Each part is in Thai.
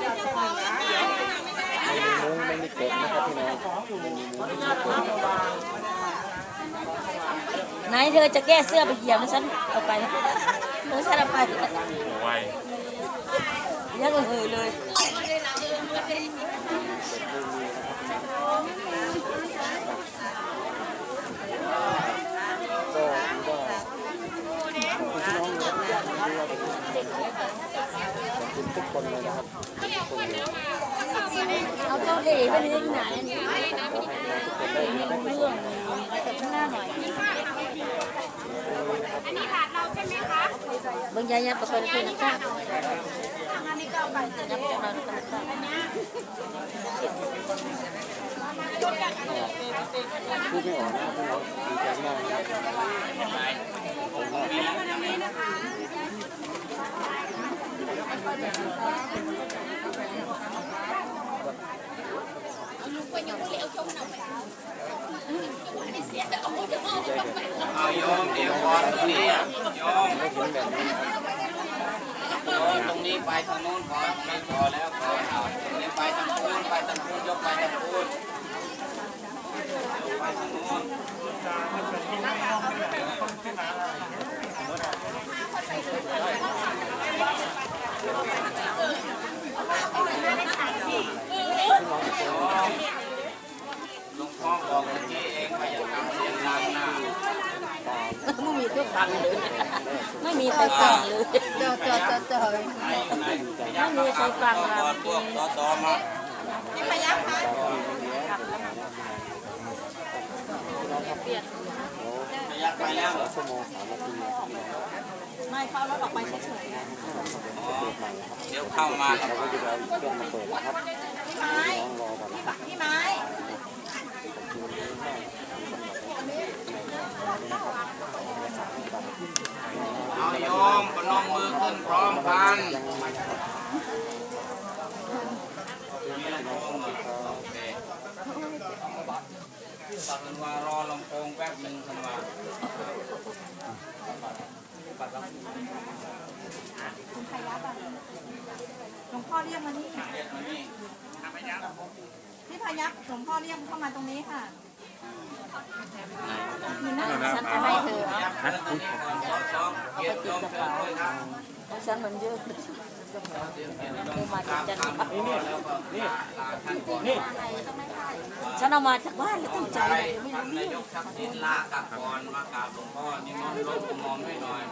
ม่มีมุ้งไม่มีกบนะครับพี่น้องไม่มีมุ้งไม่มีกบไหนเธอจะแก้เสื้อไปเหยียบแล้วฉันเอาไปนะเธอฉันเอาไปไวยังเหือเลย ก็ถือว่าขอบคุณพี่น้องนะครับที่ว่าเป็นขอบคุณทุกคนเลยนะครับทุกคนเลย เอ๋ไปเลยที่ไหนขอให้พี่น้องทุกคนไมีได้เรื่องแต่ข้างหน้าหน่อยบางยายาประกันคือนะคะยับจะนอนกันค่ะพูดไม่ออกนะพี่น้องดีใจมากนะครับขอบคุณมากครับ เอาโยมเดี๋ยวพอตรงนี้อะโยมไม่เห็นแบบนี้นะครับโยมตรงนี้ไปทางโน้นพอไม่พอแล้วพอเอาตรงนี้ไปทางพูนไปทางพูนยกไปทางพูนยกไปทางโน้นหลวงพ่อบอกเมื่อกี้เองว่าอย่าทำเสียงดังนะ ไม่มีใครฟังเลยไม่มีใครฟังเลยเจอเจอเจอเจอไหนไหนพยักษ์ครับก่อนพวกสอสอมาตามที่เลี้ยนพยักไปแล้วเหรอชั่วโมงสามาทีนะครับพี่น้องไม่เขาแล้วออกไปเฉยอ๋อเดี๋ยวเข้ามาเราก็จะเอาเครื่องมาเปิดนะครับพี่น้องรอก่อนนะครับพี่ไม้ เอาโยมปนมมือขึ้นพร้อมกัน ยังไม่ครับ มีลำโพงเหรอโอเคตัดกันว่ารอลำโพงแป๊บหนึ่งกันว่า หลวงพ่อเรียกมานี่อเรียกมานี่พี่พายัพหลวงพ่อเรียกเข้ามาตรงนี้ค่ะฉันจะให้เธอพยักขึ้นตรงนี้ก่อนสอสอเยรติโยมเชิญด้วยครับเอาฉันเหมือนเยอะมามคำขอแล้วก็ลาลาท่นก่ฉันเอามาจากบ้านแล้วตั้งใจใช่ไม่ท่านนายกทักษิณลากลับก่อนมากราบหลวงพ่อนิมนต์หลวงปู่มอมให้หน่อย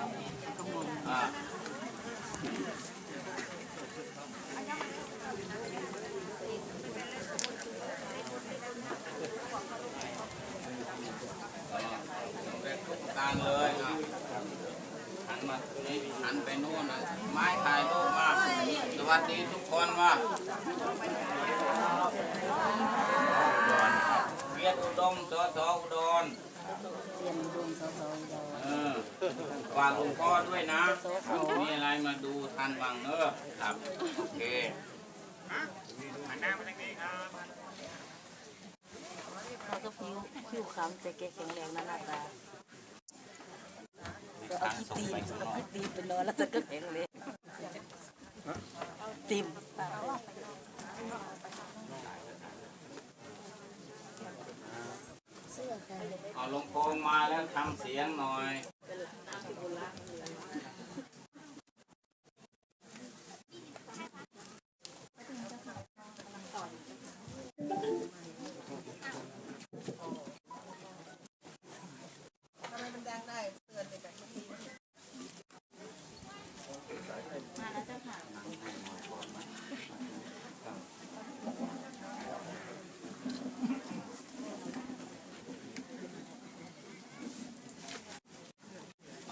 กการเลยอะหันมานี่หันไปโน่นนะไม้ถ่ายรูปมาสวัสดีทุกคนว่าเวียดอุดมสสอุดรเออ ฝากหลวงพ่อด้วยนะ มีอะไรมาดูทันบังเนอะครับ โอเคเขาก็ผิวผิวขาวแต่แกแข็งแรงนะหน้าตาเอาที่ตีนเอาที่ตีนไปนอนแล้วจะก็แข็งแรงติมเอาลงโพงมาแล้วทำเสียงหน่อย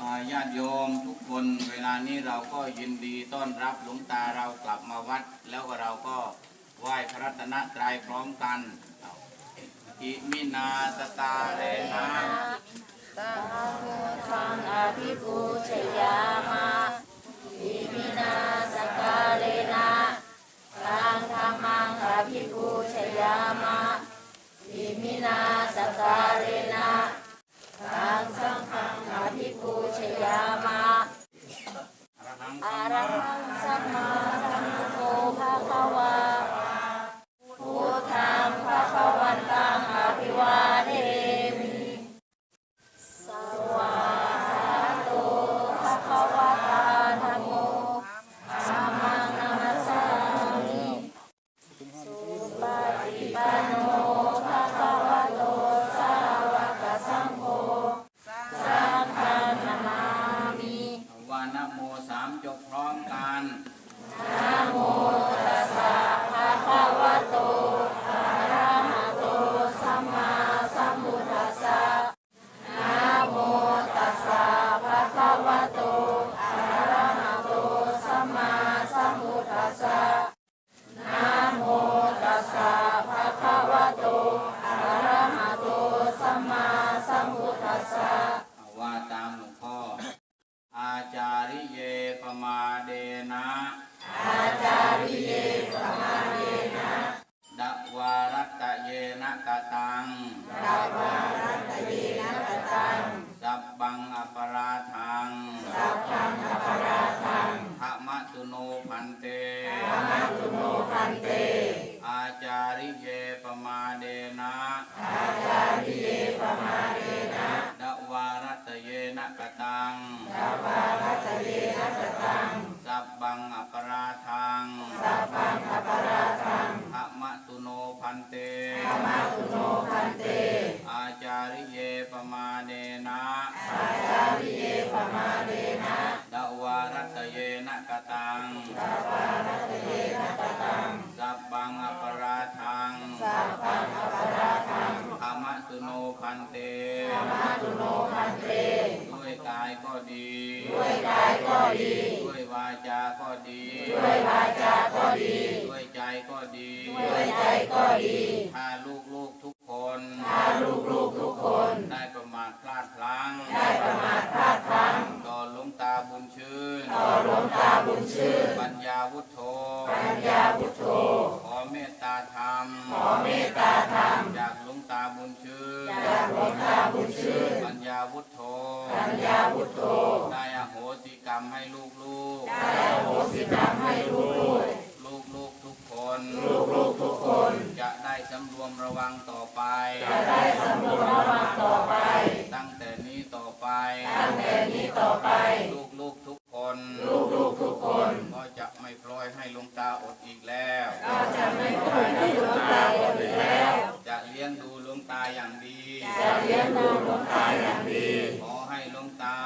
อ่าญาติโยมทุกคนเวลานี้ เราก็ยินดีต้อนรับหลวงตาเรากลับมาวัด แล้วก็เราก็ไหว้พระรัตนตรัยพร้อมกันอิมินาสตาเรนะฟังอภิปูชยามาอิมินาสกาเลนะตังธรรมังอภิปูชยามาอิมินาสกาเลนะตัง ตังตาวารัตเยนะกตังสับบังอปราทัง สัพพังอปาราทังภะมะตุโนพันเตธรรมตุโนพันเต อาจาริเยปมาเดนะอาจาริเยปมาเยนะดะวารัตตะเยนะกะตังตาวารัตเยนะกตัง สับบังอปราทัง สัพพังอปาราทังภะมะตุโนพันเตธรรมตุโนพันเตด้วยกายก็ดี ด้วยกายก็ดี ด้วยวาจาก็ดี ด้วยวาจาก็ดี ด้วยใจก็ดี ด้วยใจก็ดีถ้าลูกลูกๆทุกคนถ้าลูกๆทุกคน ได้ประมาทพลาดพลั้ง ได้ประมาทพลาดพลั้ง ต่อหลวงตาบุญชื่น ต่อหลวงตาบุญชื่น ปัญญาวุฒโธ ปัญญาพุทโธ ขอเมตตาธรรม ขอเมตตาธรรม จากหลวงตาบุญชื่น จากหลวงตาบุญชื่น ปัญญาวุฒโธ ปัญญาพุทโธ ได้อโหสิกรรมให้ลูกลูกได้อโหสิกรรมให้ลูกลูกลูกๆทุกคน ลูกลูกๆทุกคน จะได้สำรวมระวังต่อไป จะได้สำรวมระวังต่อไป ตั้งแต่นี้ต่อไป ตั้งแต่นี้ต่อไป ลูกลูกๆทุกคน ลูกลูกๆทุกคน ก็จะไม่ปล่อยให้หลวงตาอดอีกแล้ว ก็จะไม่ปล่อยให้หลวงตาอดอีกแล้ว จะเลี้ยงดูหลวงตาอย่างดี จะเลี้ยงดูหลวงตาอย่างดี ขอให้หลวงตา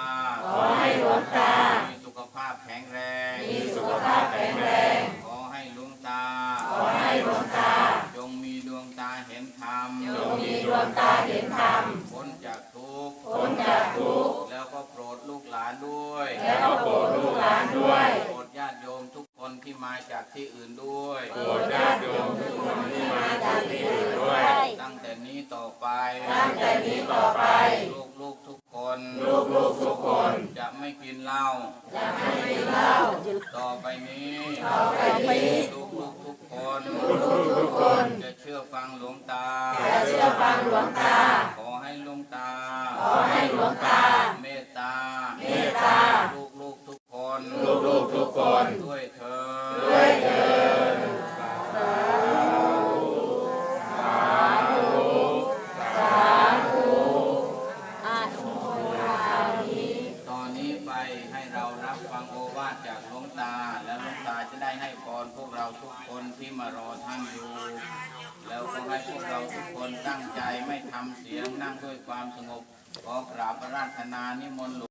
ขอให้หลวงตา มีสุขภาพแข็งแรง มีสุขภาพแข็งแรง ขอให้หลวงตา ขอให้หลวงตา จงมีดวงตาเห็นธรรม จงมีดวงตาเห็นธรรม พ้นจากทุกข์ พ้นจากทุกข์ แล้วก็โปรดลูกหลานด้วย แล้วก็โปรดลูกหลานด้วย โปรดญาติโยมทุกคนที่มา จากที่อื่นด้วยโปรดญาติโยมทุกคนที่มาจากที่อื่นด้วย ตั้งแต่นี้ต่อไปตั้งแต่นี้ต่อไป ลูกลูกๆทุกคน ลูกลูกๆทุกคน จะไม่กินเหล้า จะไม่กินเหล้า ต่อไปนี้ ต่อไปนี้ลูกลูกๆทุกคนลูกทุกคน จะเชื่อฟังหลวงตา จะเชื่อฟังหลวงตา ขอให้หลวงตา ขอให้หลวงตา สงนั่งด้วยความสงบขอกราบอาราธนานิมนต์หลวง